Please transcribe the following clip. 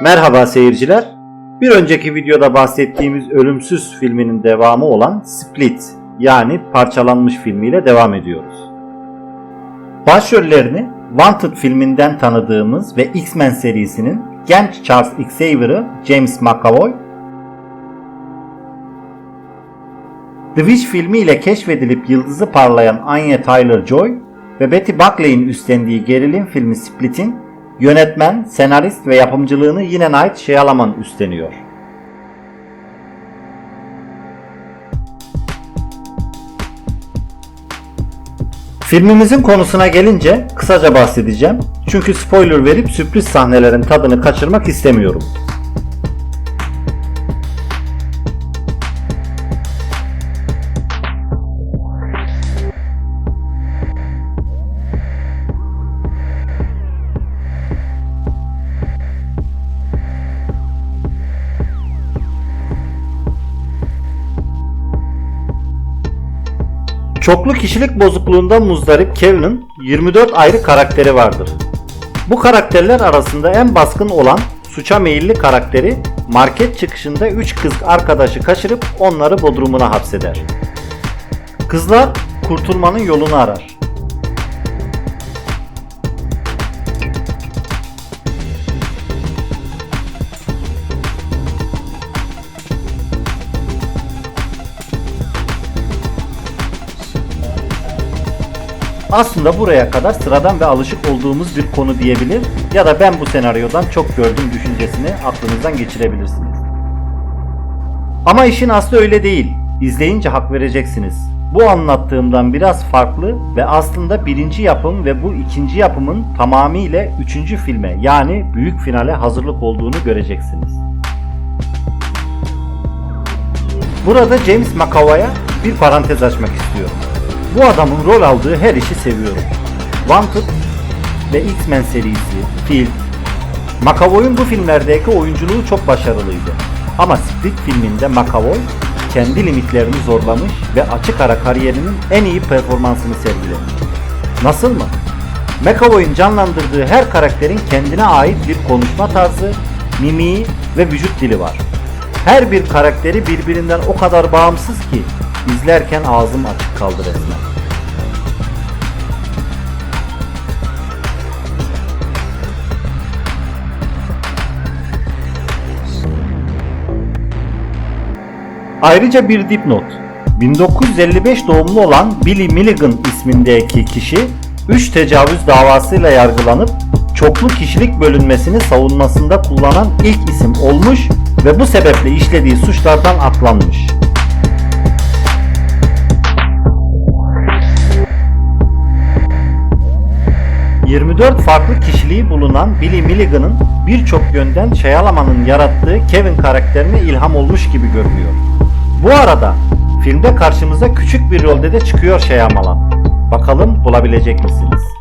Merhaba seyirciler. Bir önceki videoda bahsettiğimiz Ölümsüz filminin devamı olan Split yani Parçalanmış filmiyle devam ediyoruz. Başrollerini Wanted filminden tanıdığımız ve X-Men serisinin genç Charles Xavier'ı James McAvoy, The Witch filmi ile keşfedilip yıldızı parlayan Anya Taylor-Joy ve Betty Buckley'in üstlendiği gerilim filmi Split'in yönetmen, senarist ve yapımcılığını yine Night Shyamalan üstleniyor. Filmimizin konusuna gelince kısaca bahsedeceğim. Çünkü spoiler verip sürpriz sahnelerin tadını kaçırmak istemiyorum. Çoklu kişilik bozukluğundan muzdarip Kevin'in 24 ayrı karakteri vardır. Bu karakterler arasında en baskın olan suça meyilli karakteri market çıkışında 3 kız arkadaşı kaçırıp onları bodrumuna hapseder. Kızlar kurtulmanın yolunu arar. Aslında buraya kadar sıradan ve alışık olduğumuz bir konu diyebilir ya da ben bu senaryodan çok gördüm düşüncesini aklınızdan geçirebilirsiniz. Ama işin aslı öyle değil. İzleyince hak vereceksiniz. Bu anlattığımdan biraz farklı ve aslında birinci yapım ve bu ikinci yapımın tamamıyla üçüncü filme yani büyük finale hazırlık olduğunu göreceksiniz. Burada James McAvoy'a bir parantez açmak istiyorum. Bu adamın rol aldığı her işi seviyorum. Wanted ve X-Men serisi, Field. McAvoy'un bu filmlerdeki oyunculuğu çok başarılıydı. Ama Split filminde McAvoy kendi limitlerini zorlamış ve açık ara kariyerinin en iyi performansını sergilemiş. Nasıl mı? McAvoy'un canlandırdığı her karakterin kendine ait bir konuşma tarzı, mimiği ve vücut dili var. Her bir karakteri birbirinden o kadar bağımsız ki izlerken ağzım açık kaldı resmen. Ayrıca bir dipnot. 1955 doğumlu olan Billy Milligan ismindeki kişi 3 tecavüz davasıyla yargılanıp çoklu kişilik bölünmesini savunmasında kullanan ilk isim olmuş ve bu sebeple işlediği suçlardan aklanmış. ...24 farklı kişiliği bulunan Billy Milligan'ın birçok yönden Shyamalan'ın yarattığı Kevin karakterine ilham olmuş gibi görünüyor. Bu arada filmde karşımıza küçük bir rolde de çıkıyor Shyamalan. Bakalım bulabilecek misiniz?